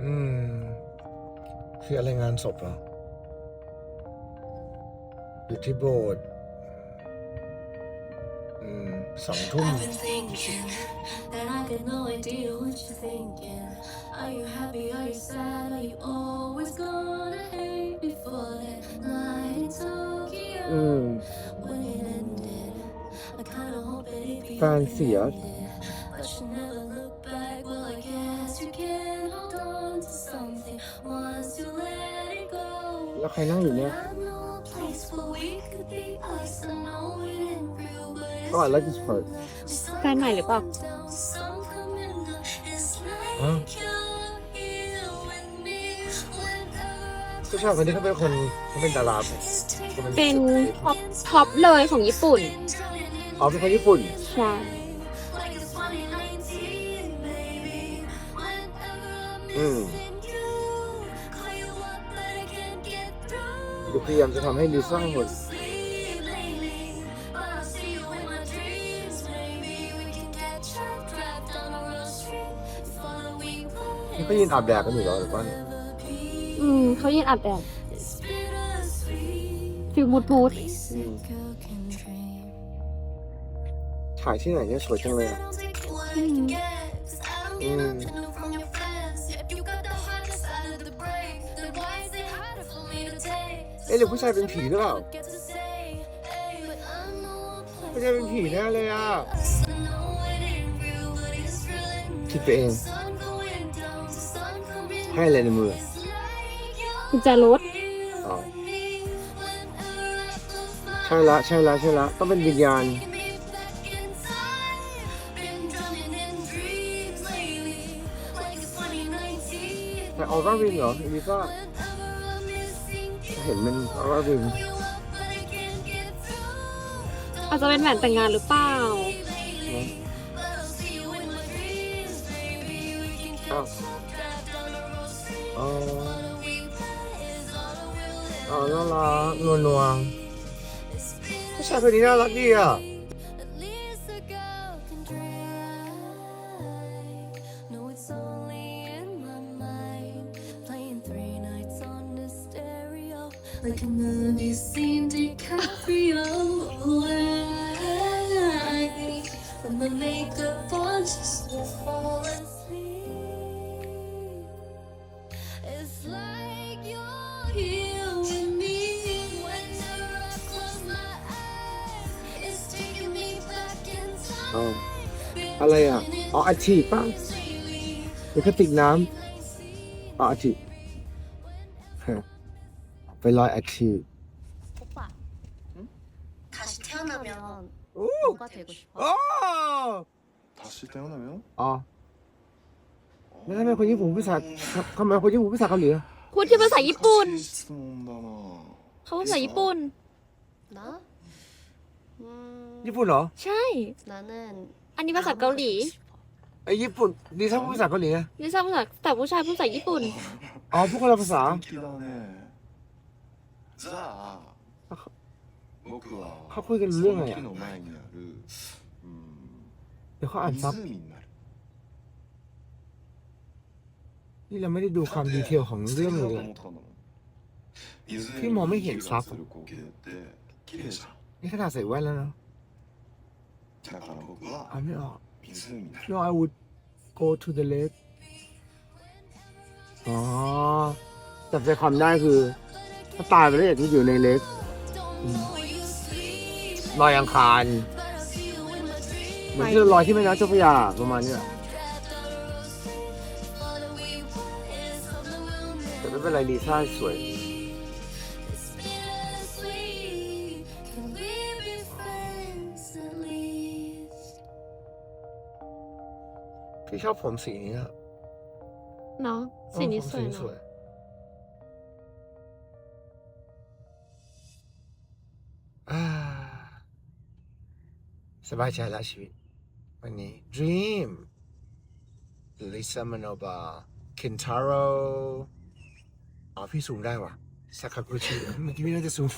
อืม คืออะไรงานศพเหรออยู่ที่โบสถ์อืมสองทุ่ม I've been thinking that I got no idea what you're thinking. Are you happy? Are you sad? Are you always gonna hate before that night in Tokyo? อืม When it ended, I kinda hope that it'd be แฟนเสีย but you never แล้วใครนั่งอยู่เนี่ย I know a place where we could be us. I know it ain't real, but it's ก็ I like this part แฟนใหม่หรือเปล่า Huh? ผู้ชายคนนี้เขาเป็นคนเขาเป็นดาราไหมขาเป็นท็อปท็อปเลยของญี่ปุ่น อ๋อเป็นคนญี่ปุ่น ใช่ อืม ดูพยายามจะทำให้ลิซ่าหมดนี่ก็ยืนอาบแดดกันอยู่เหรอหรือว่าอืมเขายืนอาบแดดฟิลมูดมูดถ่ายที่ไหนเนี่ยสวยจังเลยอะอืม หรือผู้ชายเป็นผีหรือเปล่าผู้ชายเป็นผีแน่เลยอะคิดไปเองให้อะไรในมือกุญแจรถอ๋อใช่ละใช่ละใช่ละต้องเป็นวิญญาณแต่ออร่าวิงเหรอลิซ่า เห็นมันออร่าวิงอาจจะเป็นแหวนแต่งงานหรือเปล่าอ้าวอ๋ออ๋อน่ารักนัวนัวผู้ชายคนนี้น่ารักดีอะ Like a movie scene, DiCaprio. Why? Put my makeup on just to fall asleep. It's like you're here with me whenever I close my eyes. It's taking me back in อ๋อ time. อะไรอ่ะ อ๋ออาชีพป่ะเป็นกระติกน้ำอ๋ออาชีพฮะ ไปลอยอาชีพ 오빠 다시 태어나면 โอ้ 뭐가 되고 싶어? โอ้ 다시 태어나면? อ๋อแล้วทำไมคนญี่ปุ่นภาษาทำไมคนญี่ปุ่นภาษาเกาหลีอะ พูดที่ภาษาญี่ปุ่น 시스몬다나 เขาพูดภาษาญี่ปุ่น 나? 음, ญี่ปุ่นเหรอ ใช่ 나는 อันนี้ภาษาเกาหลี ไอ้ญี่ปุ่นดีถ้าพูดภาษาเกาหลีไง ลิซ่าภาษาแต่ผู้ชายพูดภาษาญี่ปุ่น อ๋อพูดคนละภาษา 인기다네 자僕は เขาคุยกันรู้เรื่องไง そ อ่ะ の木の前にあるう เดี๋ยวเขาอ่าน ん ซับ 湖になる นี่เราไม่ได้ดูความดีเทลของเรื่องเลย 思ったの湖พี่มองไม่เห็นซับ に息がする光景って綺麗じゃん นี่ขนาดใส่แว่นแล้วนะ だから僕 อ่าน は ไม่ออก 湖になる No I would go to the lake อ๋อจับใจความได้คือ ถ้าตายไปแล้วอยากจะอยู่ในเล็กลอยอังคารเหมือนที่เราลอยที่แม่น้ำเจ้าพระยาประมาณเนี้ยแต่ไม่เป็นไรลีซ่าสวย Can we be friends at least? พี่ชอบผมสีนี้อะเนาะสีนี้สวยเออผมสีเนาะ สบายใจละชีวิต วันนี้ Dream Lisa Manoba Kintaro อ๋อพี่สูงได้ว่ะสากากุชิเมื่อกี้พี่น่าจะสูง